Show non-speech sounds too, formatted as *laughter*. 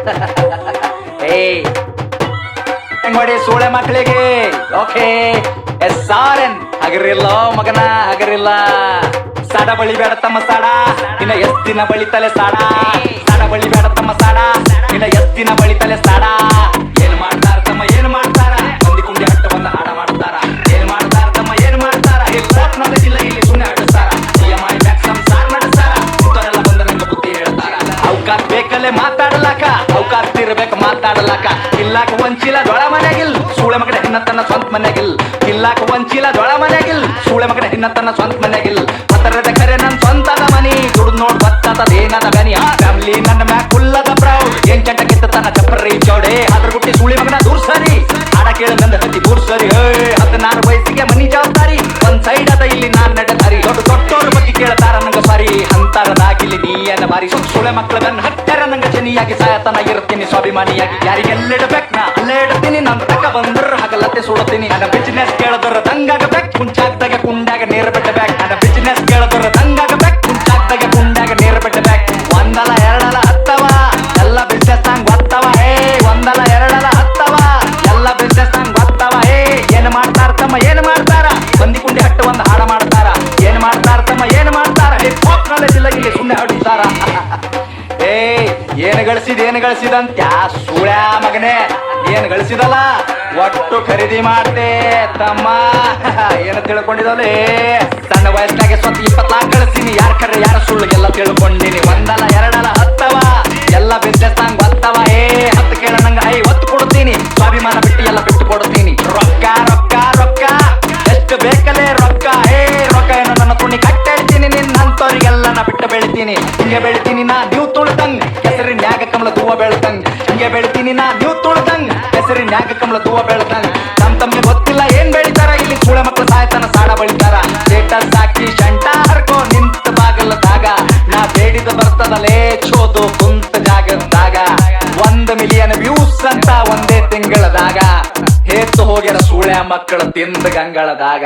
*laughs* ಏಯ್ ಮಾಡಿ ಸೂಳೆ ಮಕ್ಕಳಿಗೆ. ಓಕೆ ಎಸ್ ಆರ್ ಎನ್ ಹಗರಿಲ್ಲ ಮಗನ, ಹಗರಿಲ್ಲ. ಸಾಡ ಬಳಿ ಬೇಡ ತಮ್ಮ ಸಾಡ. ಇನ್ನ ಎಷ್ಟ್ ದಿನ ಬಳಿತಲೆ ಸಾಡ. ಸಾಡ ಬಳಿ ಬೇಡ ತಮ್ಮ ಸಾಡ. ಇನ್ನ ಎಷ್ಟ್ ದಿನ ಬಳಿತಲೆ ಸಾಡ. ಏನ್ ಮಾಡ್ತಾರ ತಮ್ಮ, ಏನ್ ಮಾಡ್ತಾರ? ಮಂದಿ ಕುಂಡಿ ಹಟ್ಟ ಬಂದ ಹಾಡ ಮಾಡ್ತಾರ. ಏನ್ ಮಾಡ್ತಾರ ತಮ್ಮ, ಏನ್ ಮಾಡ್ತಾರ? ಜಿಲ್ಲ ಇಲ್ಲಿ ಸುಮ್ಮನೆ ಆಡಿಸ್ತಾರ EMI ಬ್ಯಾಕ್ ಸಂಸಾರ ನಡೆಸ್ತಾರ. ಬಂದ ಬುದ್ಧಿ ಹೇಳ್ತಾರ. ಅವಕಾಶ ಬೇಕಲ್ಲೇ ಅವಕಾಶ ಇರ್ಬೇಕು ಮಾತಾಡಲಾಕ. ಇಲ್ಲಾಕ ಒಂಚಿಲ ದೊಳ ಮನೆಗಿಲ್ ಸೂಳೆ ಮಗಡ ಹಿನ್ನತನ ಸ್ವಂತ ಮನೆಗಿಲ್ ಇಲ್ಲಾಕ ಒಂಚಿಲ ದೊಳ ಮನೆಗಿಲ್ ಸೂಳೆ ಮಗಡ ಹಿನ್ನತನ ಸ್ವಂತ ಮನೆಗಿಲ್ ಪತ್ರದ ಕರೆ ನನ್ ಸ್ವಂತದ ಮನಿ. ದುಡ್ದು ನೋಡ್ ಬತ್ತದ ಏನದ ಗನಿ ಫ್ಯಾಮಿಲಿ ನನ್ನ ಮ್ಯಾಕ್ ಕುಲ್ಲದ ಪ್ರೌಡ್ ಏನ್ ಚಂಟ ತನ್ನ ಚಪ್ಪರಿ ಚೌಡೆ. ಅದ್ರ ಗುಟ್ಟಿ ಸೂಳಿ ಮಗನ ದೂರ್ ಸರಿ. ಹಾಡ ಕೇಳ ನಂದ ಹತ್ತಿ ದೂರ್ ಸರಿ. ಹೇ ಹದಿನಾರು ವಯಸ್ಸಿಗೆ ಮನಿ ಜವಾಬ್ದಾರಿ. ಒಂದ್ ಸೈಡ್ ಅದ, ಇಲ್ಲಿ ನಾನ್ ನಡೆದಾರಿ. ದೊಡ್ಡ ದೊಡ್ಡೋರ್ ಬಗ್ಗೆ ಕೇಳ್ತಾರ ನಂಗ ಸಾರಿ. ಅಂತರದಾಗಿಲ್ಲಿ ನೀ ಏನ ಬಾರಿ. ಸುಳೆ ಮಕ್ಕಳ ನನ್ನ ಹತ್ತರ ನಂಗ ಜನಿಯಾಗಿ ಸಾಯತನ ಇರ್ತೀನಿ ಸ್ವಾಭಿಮಾನಿಯಾಗಿ. ಯಾರಿಗೆಲ್ಲಿಡ್ಬೇಕು ನಾ? ಅಲ್ಲೇ ಇಡ್ತೀನಿ ನನ್ನ ತಕ ಬಂದ್ರ ಹಗಲತ್ತೆ ಸುಡತೀನಿ ನನ್ನ ಬಿಸಿನೆಸ್ ಕೇಳದ್ರ ದಂಗಾಗಬೇಕು ಏನ್ ಗಳಿಸಿದ, ಏನ್ ಗಳಿಸಿದಂತ ಸುಳ್ಯ ಮಗನೇ, ಏನ್ ಗಳಿಸಿದಲ್ಲ? ಒಟ್ಟು ಖರೀದಿ ಮಾಡ್ತೆ ತಮ್ಮ. *laughs* ಏನು ತಿಳ್ಕೊಂಡಿದವಲೇ ಸಣ್ಣ ವಯಸ್ಸಿನಾಗೆ ಸ್ವಂತ ಇಪ್ಪತ್ನಾಲ್ಕು ಗಳಿಸ್ತೀನಿ. ಯಾರ ಕರೆ ಯಾರ ಸುಳ್ಳು ಎಲ್ಲ ತಿಳ್ಕೊಂಡಿನಿ. ಒಂದಲ್ಲ, ಎರಡಲ್ಲ, ಹತ್ತವ. ಎಲ್ಲ ಬಿಸ್ನೆಸ್ ನಂಗೆ ಏ, ಹತ್ತು ಕೇಳ ನಂಗೆ ಐ ಒತ್ತು ಕೊಡ್ತೀನಿ. ಸ್ವಾಭಿಮಾನ ಬಿಟ್ಟು ಎಲ್ಲ ಬಿಟ್ಟು ಕೊಡ್ತೀನಿ. ರೊಕ್ಕ ರೊಕ್ಕ ರೊಕ್ಕ. ಎಷ್ಟು ಬೇಕಲೇ ರೊಕ್ಕ? ಏ, ರೊಕ್ಕ ಏನೋ ನನ್ನ ತುಣಿ ನಿನ್ನ ನಿನ್ನಂತವ್ರಿಗೆಲ್ಲ ನಾ ಬಿಟ್ಟು ಬೆಳಿತೀನಿ. ಹಿಂಗೆ ಬೆಳಿತೀನಿ ನಾ. ನೀವು ತುಳ್ದಂಗ್. ಹಿಂಗೆ ಬೆಳಿತೀನಿ, ನಾ ನೀವು ತುಳ್ದಂಗ. ಹೆಸರಿನ ಯಾಗ ಕಮಲ ತೂವ ಬೆಳ್ದಂಗ. ನಮ್ ತಮ್ಗೆ ಗೊತ್ತಿಲ್ಲ ಏನ್ ಬೆಳಿತಾರ, ಇಲ್ಲಿ ಚೂಳ ಮಕ್ಕಳು ಸಾಯ್ತಾನ ಸಾಡ ಬಳಿತಾರ. ಸ್ಟೇಟಸ್ ಹಾಕಿ ಶಂಟ ಹರ್ಕೋ, ನಿಂತ ಬಾಗಲದಾಗ ನಾ ಬೇಡಿದ ಬರ್ತದಲೇ, ಚೋದು ಕುಂತ ಜಾಗದಾಗ. ಒಂದ್ ಮಿಲಿಯನ್ ವ್ಯೂಸ್ ಅಂತ ಒಂದೇ ತಿಂಗಳದಾಗ. ಹೇತು ಹೋಗ್ಯಾರ ಸೂಳ್ಯ ಮಕ್ಕಳು ತಿಂದ ಗಂಗಳದಾಗ.